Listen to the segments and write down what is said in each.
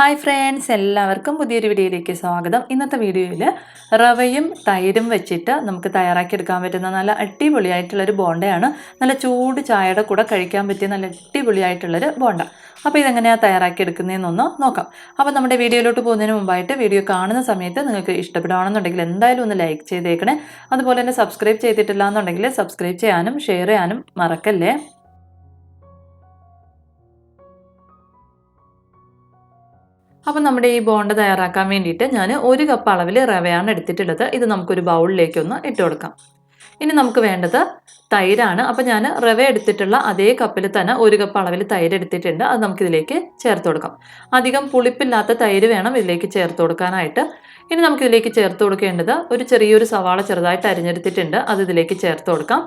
Hi friends എല്ലാവർക്കും പുതിയൊരു വീഡിയോയിലേക്ക് സ്വാഗതം. ഇന്നത്തെ വീഡിയോയിൽ റവയും തൈരും വെച്ചിട്ട് നമുക്ക് തയ്യാറാക്കിയെടുക്കാൻ പറ്റുന്ന നല്ല അടിപൊളിയായിട്ടുള്ളൊരു ബോണ്ടയാണ്. നല്ല ചൂട് ചായയുടെ കൂടെ കഴിക്കാൻ പറ്റിയ നല്ല അടിപൊളിയായിട്ടുള്ളൊരു ബോണ്ട. അപ്പോൾ ഇതെങ്ങനെയാണ് തയ്യാറാക്കിയെടുക്കുന്നതെന്നൊന്ന് നോക്കാം. അപ്പോൾ നമ്മുടെ വീഡിയോയിലോട്ട് പോകുന്നതിന് മുമ്പായിട്ട് വീഡിയോ കാണുന്ന സമയത്ത് നിങ്ങൾക്ക് ഇഷ്ടപ്പെടുകയാണെന്നുണ്ടെങ്കിൽ എന്തായാലും ഒന്ന് ലൈക്ക് ചെയ്തേക്കണേ. അതുപോലെ തന്നെ സബ്സ്ക്രൈബ് ചെയ്തിട്ടില്ല എന്നുണ്ടെങ്കിൽ സബ്സ്ക്രൈബ് ചെയ്യാനും ഷെയർ ചെയ്യാനും മറക്കല്ലേ? അപ്പം നമ്മുടെ ഈ ബോണ്ട തയ്യാറാക്കാൻ വേണ്ടിയിട്ട് ഞാൻ ഒരു കപ്പ് അളവിൽ റവയാണ് എടുത്തിട്ടുള്ളത്. ഇത് നമുക്കൊരു ബൗളിലേക്കൊന്ന് ഇട്ട് കൊടുക്കാം. ഇനി നമുക്ക് വേണ്ടത് തൈരാണ്. അപ്പോൾ ഞാൻ റവ എടുത്തിട്ടുള്ള അതേ കപ്പിൽ തന്നെ ഒരു കപ്പ് അളവിൽ തൈര് എടുത്തിട്ടുണ്ട്. അത് നമുക്കിതിലേക്ക് ചേർത്ത് കൊടുക്കാം. അധികം പുളിപ്പില്ലാത്ത തൈര് വേണം ഇതിലേക്ക് ചേർത്ത് കൊടുക്കാനായിട്ട്. ഇനി നമുക്കിതിലേക്ക് ചേർത്ത് കൊടുക്കേണ്ടത് ഒരു ചെറിയൊരു സവാള ചെറുതായിട്ട് അരിഞ്ഞെടുത്തിട്ടുണ്ട്. അത് ഇതിലേക്ക് ചേർത്ത് കൊടുക്കാം.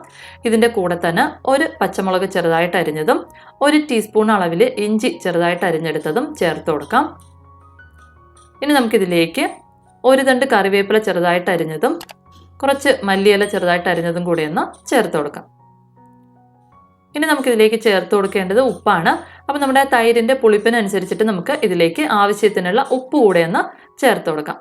ഇതിന്റെ കൂടെ തന്നെ ഒരു പച്ചമുളക് ചെറുതായിട്ട് അരിഞ്ഞതും ഒരു ടീസ്പൂൺ അളവിൽ ഇഞ്ചി ചെറുതായിട്ട് അരിഞ്ഞെടുത്തതും ചേർത്ത് കൊടുക്കാം. ഇനി നമുക്കിതിലേക്ക് ഒരു തണ്ട് കറിവേപ്പില ചെറുതായിട്ട് അരിഞ്ഞതും കുറച്ച് മല്ലിയില ചെറുതായിട്ട് അരിഞ്ഞതും കൂടി ഒന്ന് ചേർത്ത് കൊടുക്കാം. ഇനി നമുക്കിതിലേക്ക് ചേർത്ത് കൊടുക്കേണ്ടത് ഉപ്പാണ്. അപ്പം നമ്മുടെ തൈരിന്റെ പുളിപ്പിനനുസരിച്ചിട്ട് നമുക്ക് ഇതിലേക്ക് ആവശ്യത്തിനുള്ള ഉപ്പ് കൂടെ ഒന്ന് ചേർത്ത് കൊടുക്കാം.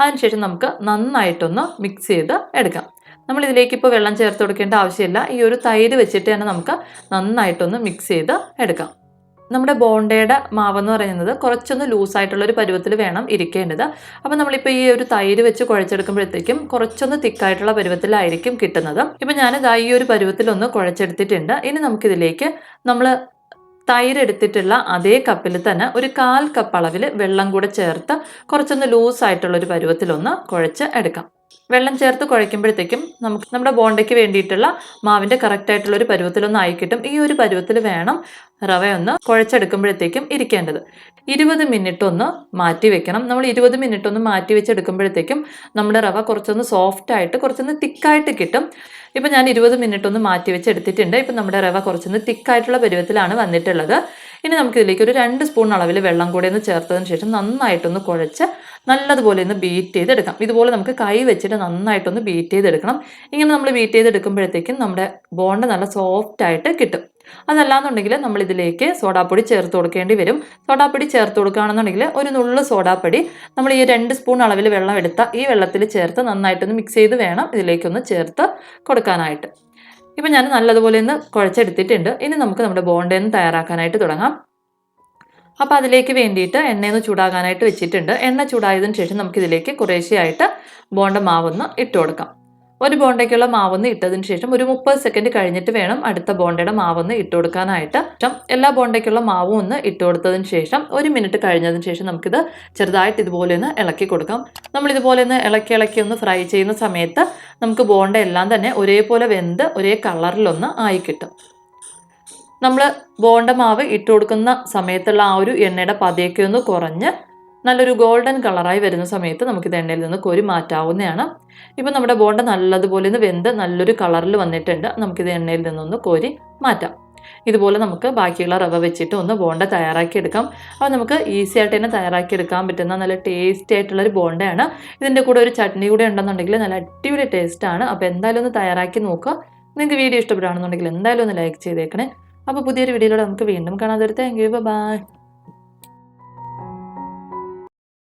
അതിനുശേഷം നമുക്ക് നന്നായിട്ടൊന്ന് മിക്സ് ചെയ്ത് എടുക്കാം. നമ്മൾ ഇതിലേക്ക് ഇപ്പോൾ വെള്ളം ചേർത്ത് കൊടുക്കേണ്ട ആവശ്യമില്ല. ഈ ഒരു തൈര് വെച്ചിട്ട് തന്നെ നമുക്ക് നന്നായിട്ടൊന്ന് മിക്സ് ചെയ്ത് എടുക്കാം. നമ്മുടെ ബോണ്ടയുടെ മാവെന്ന് പറയുന്നത് കുറച്ചൊന്ന് ലൂസായിട്ടുള്ള ഒരു പരുവത്തിൽ വേണം ഇരിക്കേണ്ടത്. അപ്പോൾ നമ്മളിപ്പോൾ ഈ ഒരു തൈര് വെച്ച് കുഴച്ചെടുക്കുമ്പോഴത്തേക്കും കുറച്ചൊന്ന് തിക്കായിട്ടുള്ള പരുവത്തിലായിരിക്കും കിട്ടുന്നത്. ഇപ്പം ഞാനിത് ഈ ഒരു പരുവത്തിലൊന്ന് കുഴച്ചെടുത്തിട്ടുണ്ട്. ഇനി നമുക്കിതിലേക്ക് നമ്മൾ തൈര് എടുത്തിട്ടുള്ള അതേ കപ്പിൽ തന്നെ ഒരു കാൽ കപ്പ് അളവിൽ വെള്ളം കൂടെ ചേർത്ത് കുറച്ചൊന്ന് ലൂസായിട്ടുള്ള ഒരു പരുവത്തിലൊന്ന് കുഴച്ച് എടുക്കാം. വെള്ളം ചേർത്ത് കുഴയ്ക്കുമ്പോഴത്തേക്കും നമുക്ക് നമ്മുടെ ബോണ്ടയ്ക്ക് വേണ്ടിയിട്ടുള്ള മാവിന്റെ കറക്റ്റായിട്ടുള്ള ഒരു പരുവത്തിലൊന്ന് ആയി കിട്ടും. ഈ ഒരു പരുവത്തിൽ വേണം റവ ഒന്ന് കുഴച്ചെടുക്കുമ്പോഴത്തേക്കും ഇരിക്കേണ്ടത്. ഇരുപത് മിനിറ്റ് ഒന്ന് മാറ്റി വെക്കണം നമ്മൾ ഇരുപത് മിനിറ്റ് ഒന്ന് മാറ്റി വെച്ചെടുക്കുമ്പോഴത്തേക്കും നമ്മുടെ റവ കുറച്ചൊന്ന് സോഫ്റ്റ് ആയിട്ട് കുറച്ചൊന്ന് തിക്കായിട്ട് കിട്ടും. ഇപ്പം ഞാൻ ഇരുപത് മിനിറ്റ് ഒന്ന് മാറ്റി വെച്ച് എടുത്തിട്ടുണ്ട് ഇപ്പം നമ്മുടെ റവ കുറച്ചൊന്ന് തിക്കായിട്ടുള്ള പരുവത്തിലാണ് വന്നിട്ടുള്ളത്. ഇനി നമുക്ക് ഇതിലേക്ക് ഒരു രണ്ട് സ്പൂൺ അളവിൽ വെള്ളം കൂടി ഒന്ന് ചേർത്തതിന് ശേഷം നന്നായിട്ടൊന്ന് കുഴച്ച് നല്ലതുപോലെ ഒന്ന് ബീറ്റ് ചെയ്തെടുക്കാം. ഇതുപോലെ നമുക്ക് കൈ വെച്ചിട്ട് നന്നായിട്ടൊന്ന് ബീറ്റ് ചെയ്തെടുക്കണം. ഇങ്ങനെ നമ്മൾ ബീറ്റ് ചെയ്തെടുക്കുമ്പോഴത്തേക്കും നമ്മുടെ ബോണ്ട് നല്ല സോഫ്റ്റ് ആയിട്ട് കിട്ടും. അതല്ലാന്നുണ്ടെങ്കിൽ നമ്മൾ ഇതിലേക്ക് സോഡാപ്പൊടി ചേർത്ത് കൊടുക്കേണ്ടി വരും. സോഡാപ്പൊടി ചേർത്ത് കൊടുക്കുകയാണെന്നുണ്ടെങ്കിൽ ഒരു നുള്ളു സോഡാപ്പൊടി നമ്മൾ ഈ രണ്ട് സ്പൂൺ അളവിൽ വെള്ളം എടുത്ത ഈ വെള്ളത്തിൽ ചേർത്ത് നന്നായിട്ടൊന്ന് മിക്സ് ചെയ്ത് വേണം ഇതിലേക്കൊന്ന് ചേർത്ത് കൊടുക്കാനായിട്ട്. ഇപ്പം ഞാൻ നല്ലതുപോലെ ഒന്ന് കുഴച്ചെടുത്തിട്ടുണ്ട്. ഇനി നമുക്ക് നമ്മുടെ ബോണ്ടേന്ന് തയ്യാറാക്കാനായിട്ട് തുടങ്ങാം. അപ്പോൾ അതിലേക്ക് വേണ്ടിയിട്ട് എണ്ണയൊന്ന് ചൂടാകാനായിട്ട് വെച്ചിട്ടുണ്ട്. എണ്ണ ചൂടായതിനു ശേഷം നമുക്കിതിലേക്ക് കുറേശ്ശെയായിട്ട് ബോണ്ട മാവൊന്ന് ഇട്ട് കൊടുക്കാം. ഒരു ബോണ്ടയ്ക്കുള്ള മാവൊന്ന് ഇട്ടതിന് ശേഷം ഒരു മുപ്പത് സെക്കൻഡ് കഴിഞ്ഞിട്ട് വേണം അടുത്ത ബോണ്ടയുടെ മാവൊന്ന് ഇട്ട് കൊടുക്കാനായിട്ട്. എല്ലാ ബോണ്ടയ്ക്കുള്ള മാവും ഒന്ന് ഇട്ട് കൊടുത്തതിന് ശേഷം ഒരു മിനിറ്റ് കഴിഞ്ഞതിന് ശേഷം നമുക്കിത് ചെറുതായിട്ട് ഇതുപോലെ ഒന്ന് ഇളക്കി കൊടുക്കാം. നമ്മൾ ഇതുപോലെ ഒന്ന് ഇളക്കി ഇളക്കി ഒന്ന് ഫ്രൈ ചെയ്യുന്ന സമയത്ത് നമുക്ക് ബോണ്ട എല്ലാം തന്നെ ഒരേപോലെ വെന്ത് ഒരേ കളറിലൊന്ന് ആയി കിട്ടും. നമ്മൾ ബോണ്ട മാവ് ഇട്ട് കൊടുക്കുന്ന സമയത്തുള്ള ആ ഒരു എണ്ണയുടെ പതയൊക്കെ ഒന്ന് കുറഞ്ഞ് നല്ലൊരു ഗോൾഡൻ കളറായി വരുന്ന സമയത്ത് നമുക്കിത് എണ്ണയിൽ നിന്ന് കോരി മാറ്റാവുന്നതാണ്. ഇപ്പം നമ്മുടെ ബോണ്ട നല്ലതുപോലെ ഒന്ന് വെന്ത് നല്ലൊരു കളറിൽ വന്നിട്ടുണ്ട്. നമുക്കിത് എണ്ണയിൽ നിന്നൊന്ന് കോരി മാറ്റാം. ഇതുപോലെ നമുക്ക് ബാക്കിയുള്ള റവ വെച്ചിട്ട് ഒന്ന് ബോണ്ട തയ്യാറാക്കിയെടുക്കാം അപ്പോൾ നമുക്ക് ഈസി ആയിട്ട് തന്നെ തയ്യാറാക്കിയെടുക്കാൻ പറ്റുന്ന നല്ല ടേസ്റ്റി ആയിട്ടുള്ളൊരു ബോണ്ടയാണ് ഇതിന്റെ കൂടെ ഒരു ചട്നി കൂടെ ഉണ്ടെന്നുണ്ടെങ്കിൽ നല്ല അടിപൊളി ടേസ്റ്റാണ് അപ്പോൾ എന്തായാലും ഒന്ന് തയ്യാറാക്കി നോക്കുക. നിങ്ങൾക്ക് വീഡിയോ ഇഷ്ടപ്പെടുകയാണെന്നുണ്ടെങ്കിൽ എന്തായാലും ഒന്ന് ലൈക്ക് ചെയ്തേക്കണേ. അപ്പോൾ പുതിയൊരു വീഡിയോയിലൂടെ നമുക്ക് വീണ്ടും കാണാതെ താങ്ക് യു ബൈ